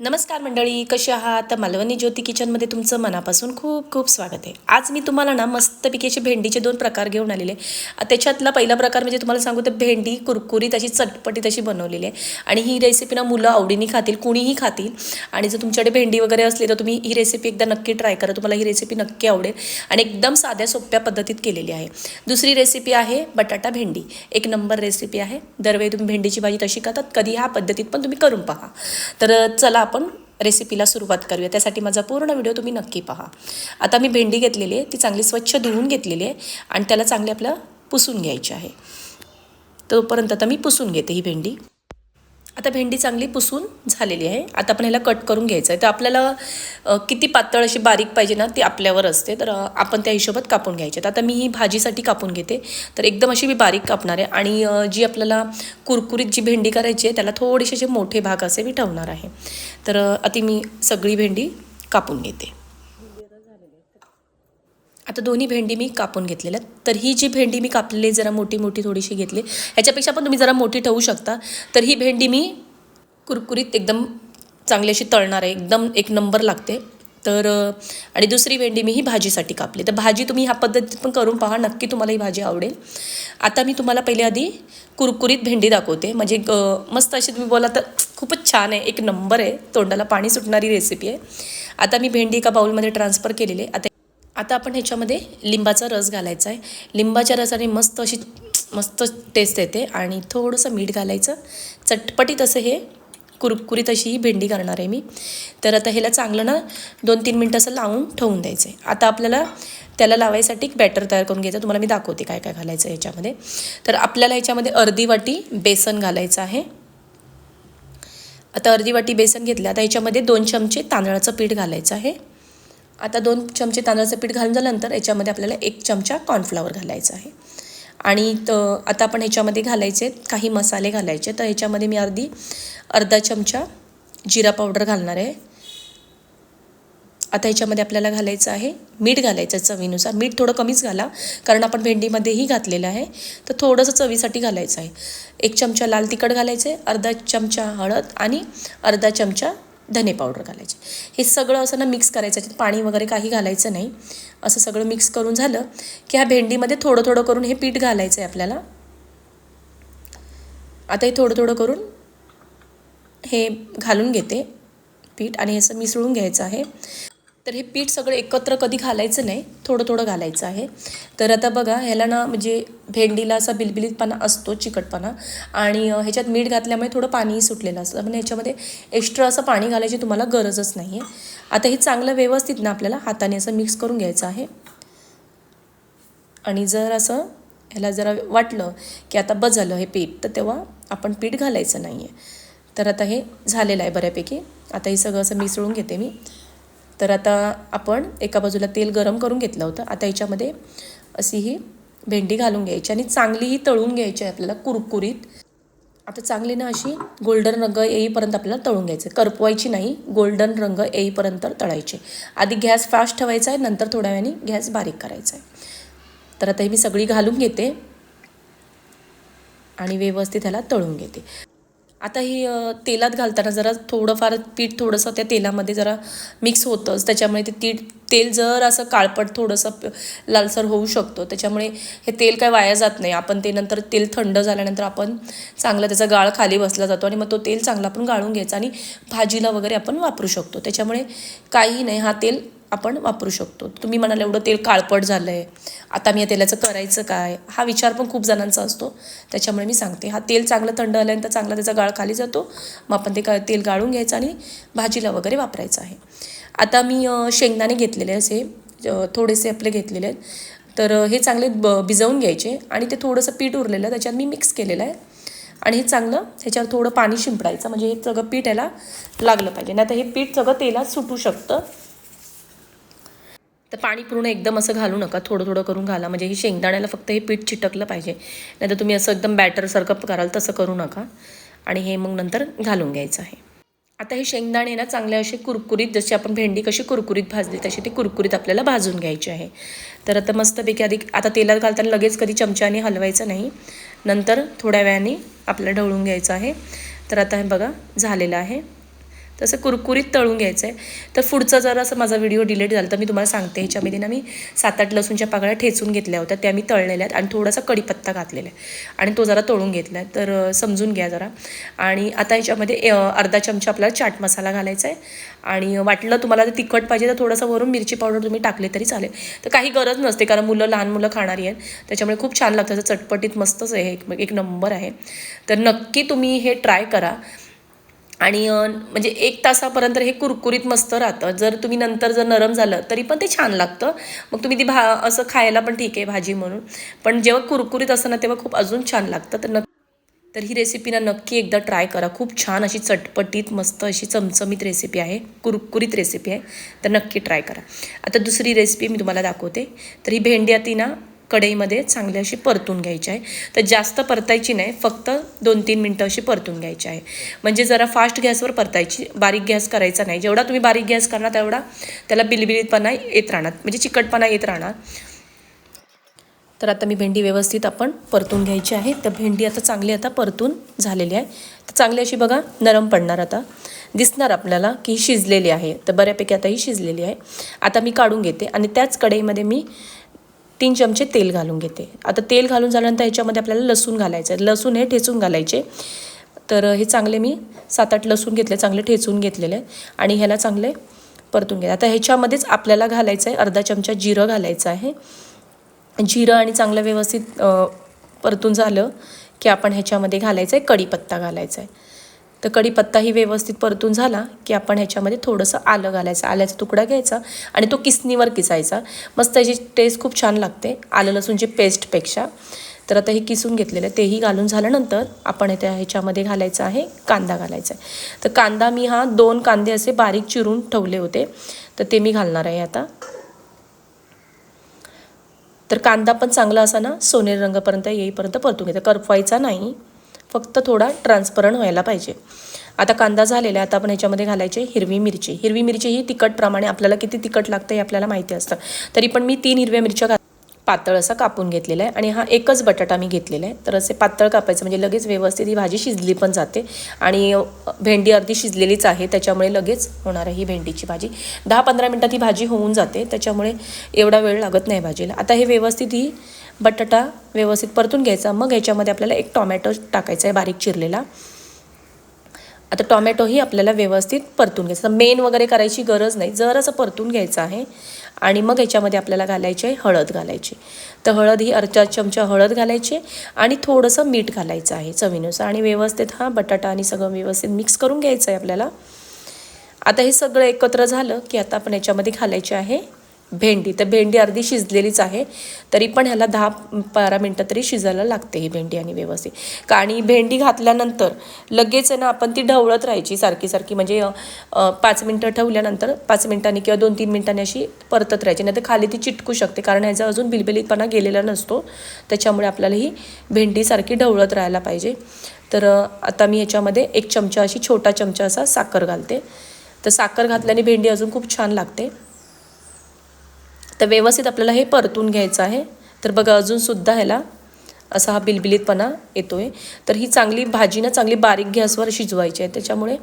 नमस्कार मंडळी कशी आहात? मालवणी ज्योती किचनमध्ये तुमचं मनापासून खूप खूप स्वागत आहे. आज मी तुम्हाला ना मस्तपैकी असे भेंडीचे दोन प्रकार घेऊन आलेले त्याच्यातला पहिला प्रकार म्हणजे तुम्हाला सांगू तर भेंडी कुरकुरीत अशी चटपटीत अशी बनवलेली आहे. आणि ही रेसिपी ना मुलं आवडीने खातील कुणीही खातील. आणि जर तुमच्याकडे भेंडी वगैरे असली तर तुम्ही ही रेसिपी एकदा नक्की ट्राय करा. तुम्हाला ही रेसिपी नक्की आवडेल. आणि एकदम साध्या सोप्या पद्धतीत केलेली आहे. दुसरी रेसिपी आहे बटाटा भेंडी. एक नंबर रेसिपी आहे. दरवेळी तुम्ही भेंडीची भाजी तशी खातात कधी ह्या पद्धतीत पण तुम्ही करून पहा. तर चला आपण रेसिपीला सुरुवात करूया. त्यासाठी माझा पूर्ण व्हिडिओ तुम्ही नक्की पहा. आता मी भेंडी घेतलेली आहे. ती चांगली स्वच्छ धुवून घेतलेली आहे आणि त्याला चांगली आपलं पुसून घ्यायची आहे. तोपर्यंत आता मी पुसून घेते ही भेंडी. आता भेंडी चांगली पुसून झालेली आहे. आता आपण ह्याला कट करून घ्यायचं आहे. तर आपल्याला किती पातळ अशी बारीक पाहिजे ना ती आपल्यावर असते. तर आपण त्या हिशोबात कापून घ्यायचे आता मी ही भाजीसाठी कापून घेते. तर एकदम अशी मी बारीक कापणार आहे. आणि जी आपल्याला कुरकुरीत जी भेंडी करायची आहे त्याला थोडेसे जे मोठे भाग असे मी ठेवणार आहे. तर अति आता मी सगळी भेंडी कापून घेते. आता दोन्ही भेंडी मी कापून घेतलेल्या आहेत. तर ही जी भेंडी मी कापलेली जरा मोठी मोठी थोडीशी घेतली ह्याच्यापेक्षा पण तुम्ही जरा मोठी ठेवू शकता. तर ही भेंडी मी कुरकुरीत एकदम चांगली अशी तळणार आहे. एकदम एक नंबर लागते. तर आणि दुसरी भेंडी मी ही भाजीसाठी कापली. तर भाजी तुम्ही ह्या पद्धतीत पण करून पहा. नक्की तुम्हाला ही भाजी आवडेल. आता मी तुम्हाला पहिले आधी कुरकुरीत भेंडी दाखवते. म्हणजे मस्त अशी तुम्ही बोला तर खूपच छान आहे. एक नंबर आहे. तोंडाला पाणी सुटणारी रेसिपी आहे. आता मी भेंडी एका बाउलमध्ये ट्रान्सफर केलेली आहे. आता आता आपण ह्याच्यामध्ये लिंबाचा रस घालायचा आहे लिंबाच्या रसाने मस्त अशी मस्त टेस्ट येते आणि थोडंसं मीठ घालायचं. चटपटीत असं हे कुरकुरीत अशी ही भेंडी करणार आहे मी. तर आता ह्याला चांगलं ना दोन तीन मिनटं असं लावून ठेवून द्यायचं आहे आता आपल्याला त्याला लावायसाठी एक बॅटर तयार करून घ्यायचं. तुम्हाला मी दाखवते काय काय घालायचं आहे ह्याच्यामध्ये. तर आपल्याला ह्याच्यामध्ये अर्धी वाटी बेसन घालायचं आहे. आता अर्धी वाटी बेसन घेतलं. आता ह्याच्यामध्ये दोन चमचे तांदळाचं पीठ घालायचं आहे. आता दोन चमचे तांदळाचं पीठ घालून झाल्यानंतर याच्यामध्ये आपल्याला एक चमचा कॉर्नफ्लॉवर घालायचा आहे. आणि त आता आपण ह्याच्यामध्ये घालायचे काही मसाले घालायचे तर ह्याच्यामध्ये मी अर्धी अर्धा चमचा जिरा पावडर घालणार आहे. आता ह्याच्यामध्ये आपल्याला घालायचं आहे मीठ घालायचं आहे चवीनुसार. मीठ थोडं कमीच घाला कारण आपण भेंडीमध्येही घातलेलं आहे. तर थोडंसं चवीसाठी घालायचं आहे. एक चमचा लाल तिखट घालायचं आहे अर्धा चमचा हळद आणि अर्धा चमचा धने पावडर घालायचे. हे सगळं असं ना मिक्स करायचं पाणी वगैरे काही घालायचं नाही. असं सगळं मिक्स करून झालं की ह्या भेंडीमध्ये थोडं थोडं करून हे पीठ घालायचं आहे आपल्याला. आता हे थोडं थोडं करून हे घालून घेते पीठ आणि असं मिसळून घ्यायचं आहे. तर हे पीठ सगळं एकत्र कधी घालायचं नाही थोडं थोडं घालायचं आहे. तर आता बघा ह्याला ना म्हणजे भेंडीला असा बिलबिलीतपणा असतो चिकटपणा. आणि ह्याच्यात मीठ घातल्यामुळे थोडं पाणीही सुटलेलं असतं. पण ह्याच्यामध्ये एक्स्ट्रा असं पाणी घालायची तुम्हाला गरजच नाही आहे आता हे चांगलं व्यवस्थित ना आपल्याला हाताने असं मिक्स करून घ्यायचं आहे. आणि जर असं ह्याला जरा वाटलं की आता बस झालं हे पीठ तर तेव्हा आपण पीठ घालायचं नाही आहे तर आता हे झालेलं आहे बऱ्यापैकी. आता हे सगळं असं मिसळून घेते मी. तर आता आपण एका बाजूला तेल गरम करून घेतलं होतं. आता याच्यामध्ये अशी ही भेंडी घालून घ्यायची आणि चांगलीही तळून घ्यायची आहे आपल्याला कुरकुरीत. आता चांगली ना अशी गोल्डन रंग येईपर्यंत आपल्याला तळून घ्यायचं. करपवायची नाही गोल्डन रंग येईपर्यंत तळायचे. आधी गॅस फास्ट ठेवायचा आहे नंतर थोड्या वेळाने गॅस बारीक करायचा आहे. तर आता ही मी सगळी घालून घेते आणि व्यवस्थित ह्याला तळून घेते. आता हे तेलात घालताना जरा थोडंफार पीठ थोडंसं त्या तेलामध्ये जरा मिक्स होतंच त्याच्यामुळे ते तीट तेल जर असं काळपट थोडंसं लालसर होऊ शकतो. त्याच्यामुळे हे तेल काय वाया जात नाही. आपण ते नंतर तेल थंड झाल्यानंतर आपण चांगला त्याचा गाळ खाली बसला जातो आणि मग तो तेल चांगला आपण गाळून घ्यायचा आणि भाजीला वगैरे आपण वापरू शकतो. त्याच्यामुळे काही नाही. हा तेल आपण वापरू शकतो. तुम्ही म्हणाल एवढं तेल काळपट झालं आहे आता मी या तेलाचं करायचं काय? हा विचार पण खूप जणांचा असतो. त्याच्यामुळे मी सांगते हा तेल चांगलं थंड आल्यानंतर चांगला त्याचा गाळ खाली जातो. मग आपण ते का तेल गाळून घ्यायचं आणि भाजीला वगैरे वापरायचं आहे. आता मी शेंगदाणे घेतलेले असे थोडेसे आपले घेतलेले आहेत. तर हे चांगले ब भिजवून घ्यायचे आणि ते थोडंसं पीठ उरलेलं आहे त्याच्यात मी मिक्स केलेलं आहे. आणि हे चांगलं ह्याच्यावर थोडं पाणी शिंपडायचं म्हणजे हे सगळं पीठ याला लागलं पाहिजे. नाही तर हे पीठ सगळं तेलात सुटू शकतं. तर पाणी पूर्ण एकदम असं घालू नका थोडं थोडं करून घाला. म्हणजे हे शेंगदाण्याला फक्त हे पीठ चिटकलं पाहिजे. नाहीतर तुम्ही असं एकदम बॅटरसारखं कराल तसं करू नका. आणि हे मग नंतर घालून घ्यायचं आहे. आता हे शेंगदाणे ना चांगले असे कुरकुरीत जशी आपण भेंडी कशी कुरकुरीत भाजली तशी ती कुरकुरीत आपल्याला भाजून घ्यायची आहे. तर आता मस्तपैकी आधी आता तेलात घालताना लगेच कधी चमच्याने हलवायचं नाही. नंतर थोड्या वेळाने आपल्याला ढवळून घ्यायचं आहे. तर आता हे बघा झालेलं आहे. तसं कुरकुरीत तळून घ्यायचं आहे तर पुढचा जरा असं माझा व्हिडिओ डिलीट झाला तर मी तुम्हाला सांगते. ह्याच्यामध्ये ना मी सात आठ लसूणच्या पाकळ्या ठेचून घेतल्या होत्या. त्या मी तळलेल्या आहेत आणि थोडासा कढीपत्ता घातलेला आहे. आणि तो जरा तळून घेतला आहे. तर समजून घ्या जरा. आणि आता ह्याच्यामध्ये अर्धा चमचा आपल्याला चाट मसाला घालायचा आहे. आणि वाटलं तुम्हाला जर तिखट पाहिजे तर थोडंसं वरून मिरची पावडर तुम्ही टाकले तरी चालेल. तर काही गरज नसते कारण मुलं लहान मुलं खाणारी आहेत. त्याच्यामुळे खूप छान लागतं. चटपटीत मस्तच आहे. एक एक नंबर आहे. तर नक्की तुम्ही हे ट्राय करा. आणि म्हणजे एक तासापर्यंत हे कुरकुरीत मस्त राहतं. जर तुम्ही नंतर जर नरम झालं तरी पण ते छान लागतं. मग तुम्ही ती भा असं खायला पण ठीक आहे भाजी म्हणून. पण जेव्हा कुरकुरीत असतं ना तेव्हा खूप अजून छान लागतं. तर न तर ही रेसिपी ना नक्की एकदा ट्राय करा. खूप छान अशी चटपटीत मस्त अशी चमचमीत रेसिपी आहे. कुरकुरीत रेसिपी आहे. तर नक्की ट्राय करा. आता दुसरी रेसिपी मी तुम्हाला दाखवते. तर ही भेंडी आती ना कढईमध्ये चांगली अशी परतून घ्यायची आहे. तर जास्त परतायची नाही फक्त दोन तीन मिनटं अशी परतून घ्यायची आहे. म्हणजे जरा फास्ट गॅसवर परतायची बारीक गॅस करायचा नाही. जेवढा तुम्ही बारीक गॅस करणार तेवढा त्याला बिलबिलीतपणा येत राहणार. म्हणजे चिकटपणा येत राहणार. तर आता मी भेंडी व्यवस्थित आपण परतून घ्यायची आहे. तर भेंडी आता चांगली आता परतून झालेली आहे. तर चांगली अशी बघा नरम पडणार आता. दिसणार आपल्याला की ही शिजलेली आहे. तर बऱ्यापैकी आता ही शिजलेली आहे. आता मी काढून घेते आणि त्याच कढईमध्ये मी तीन चमचे तेल घालून घेते. आता तेल घालून झाल्यानंतर ह्याच्यामध्ये आपल्याला लसूण घालायचं आहे लसूण हे ठेचून घालायचे. तर हे चांगले मी सात आठ लसूण घेतले चांगले ठेचून घेतलेले आणि ह्याला चांगले परतून घ्या आता ह्याच्यामध्येच आपल्याला घालायचं आहे अर्धा चमचा जिरं घालायचं आहे. जिरं आणि चांगलं व्यवस्थित परतून झालं की आपण ह्याच्यामध्ये घालायचं आहे कढीपत्ता घालायचा आहे तर कढीपत्ताही व्यवस्थित परतून झाला की आपण ह्याच्यामध्ये थोडंसं आलं घालायचं आल्याचा तुकडा घ्यायचा आणि तो किसनीवर किसायचा. मस्त त्याची टेस्ट खूप छान लागते आलं लसूणची पेस्टपेक्षा तर आता हे किसून घेतलेलं आहे तेही घालून झाल्यानंतर आपण त्या ह्याच्यामध्ये घालायचं आहे कांदा घालायचा आहे. तर कांदा मी हा दोन कांदे असे बारीक चिरून ठेवले होते तर ते मी घालणार आहे आता. तर कांदा पण चांगला असा ना सोनेरी रंगापर्यंत येईपर्यंत परतून घ्यायचा. करपवायचा नाही. फक्त थोडा ट्रान्सपरंट व्हायला पाहिजे. आता कांदा झालेला आहे आता आपण ह्याच्यामध्ये घालायचे हिरवी मिरची. हिरवी मिरची ही तिखटप्रमाणे आपल्याला किती तिखट लागतं हे आपल्याला माहिती असतं. तरी पण मी तीन हिरव्या मिरच्या घाल पातळ असा कापून घेतलेला आहे आणि हा एकच बटाटा मी घेतलेला आहे. तर असे पातळ कापायचं म्हणजे लगेच व्यवस्थित ही भाजी शिजली पण जाते आणि भेंडी अर्धी शिजलेलीच आहे. त्याच्यामुळे लगेच होणार आहे ही भेंडीची भाजी. दहा पंधरा मिनटात ही भाजी होऊन जाते. त्याच्यामुळे एवढा वेळ लागत नाही भाजीला. आता हे व्यवस्थित ही बटाटा व्यवस्थित परतून घ्यायचा. मग ह्याच्यामध्ये आपल्याला एक टॉमॅटो टाकायचा आहे बारीक चिरलेला. आता टॉमॅटोही आपल्याला व्यवस्थित परतून घ्यायचं. मेन वगैरे करायची गरज नाही. जर असं परतून घ्यायचं आहे. आणि मग ह्याच्यामध्ये आपल्याला घालायची आहे हळद घालायची. तर हळद ही अर्धा चमचा हळद घालायची आणि थोडंसं मीठ घालायचं आहे चवीनुसार. आणि व्यवस्थित हा बटाटा आणि सगळं व्यवस्थित मिक्स करून घ्यायचं आहे आपल्याला. आता हे सगळं एकत्र झालं की आता आपण याच्यामध्ये घालायचे आहे भेंडी तर भेंडी अर्धी शिजलेलीच आहे. तरी पण ह्याला दहा बारा मिनटं तरी शिजायला लागते ही भेंडी आणि व्यवस्थित. का आणि भेंडी घातल्यानंतर लगेच आहे ना आपण ती ढवळत राहायची सारखी सारखी. म्हणजे पाच मिनटं ठेवल्यानंतर पाच मिनटांनी किंवा दोन तीन मिनटांनी अशी परतत राहायची. नाही तर खाली ती चिटकू शकते. कारण ह्याचा अजून बिलबिलीतपणा गेलेला नसतो. त्याच्यामुळे आपल्याला ही भेंडी सारखी ढवळत राहायला पाहिजे. तर आता मी ह्याच्यामध्ये एक चमचा अशी छोटा चमचा असा साखर घालते. तर साखर घातल्याने भेंडी अजून खूप छान लागते. तर व्यवस्थित आपल्याला हे परतून घ्यायचं आहे. तर बघा अजूनसुद्धा ह्याला असा हा बिलबिलीतपणा येतो आहे तर ही चांगली भाजी ना चांगली बारीक गॅसवर शिजवायची आहे. त्याच्यामुळे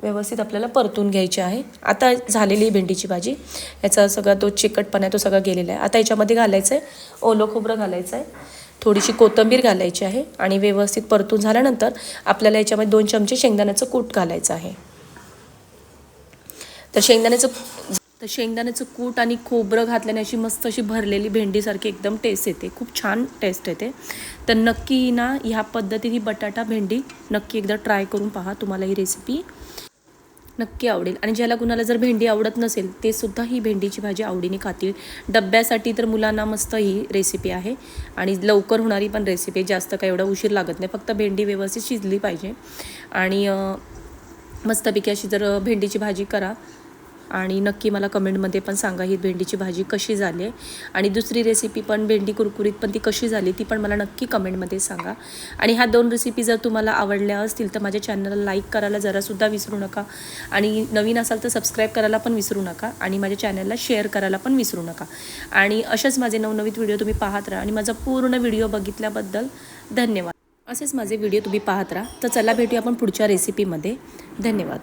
व्यवस्थित आपल्याला परतून घ्यायची आहे. आता झालेली आहे भेंडीची भाजी. याचा सगळा तो चिकटपणा आहे तो सगळा गेलेला आहे. आता याच्यामध्ये घालायचं आहे ओलं खोबरं घालायचं आहे थोडीशी कोथिंबीर घालायची आहे आणि व्यवस्थित परतून झाल्यानंतर आपल्याला याच्यामध्ये दोन चमचे शेंगदाण्याचं कूट घालायचं आहे. तर शेंगदाण्याचं तर शेंगदाण्याचं कूट आणि खोबरं घातल्याने अशी मस्त अशी भरलेली भेंडीसारखी एकदम टेस्ट येते. खूप छान टेस्ट येते. तर नक्की ना ह्या पद्धतीने ही बटाटा भेंडी नक्की एकदा ट्राय करून पहा. तुम्हाला ही रेसिपी नक्की आवडेल. आणि ज्याला कुणाला जर भेंडी आवडत नसेल ते सुद्धा ही भेंडीची भाजी आवडीने खातील. डब्यासाठी तर मुलांना मस्त ही रेसिपी आहे. आणि लवकर होणारी पण रेसिपी आहे. जास्त काही एवढा उशीर लागत नाही. फक्त भेंडी व्यवस्थित शिजली पाहिजे. आणि मस्तपैकी अशी जर भेंडीची भाजी करा. आणि नक्की मला कमेंटमध्ये पण सांगा ही भेंडीची भाजी कशी झाली आहे. आणि दुसरी रेसिपी पण भेंडी कुरकुरीत पण ती कशी झाली ती पण मला नक्की कमेंटमध्ये सांगा. आणि ह्या दोन रेसिपी जर तुम्हाला आवडल्या असतील तर माझ्या चॅनलला लाईक करायला जरासुद्धा विसरू नका. आणि नवीन असाल तर सबस्क्राईब करायला पण विसरू नका. आणि माझ्या चॅनलला शेअर करायला पण विसरू नका. आणि असेच माझे नवनवीन व्हिडिओ तुम्ही पाहत राहा. आणि माझा पूर्ण व्हिडिओ बघितल्याबद्दल धन्यवाद. असेच माझे व्हिडिओ तुम्ही पाहत राहा. तर चला भेटूया आपण पुढच्या रेसिपीमध्ये धन्यवाद.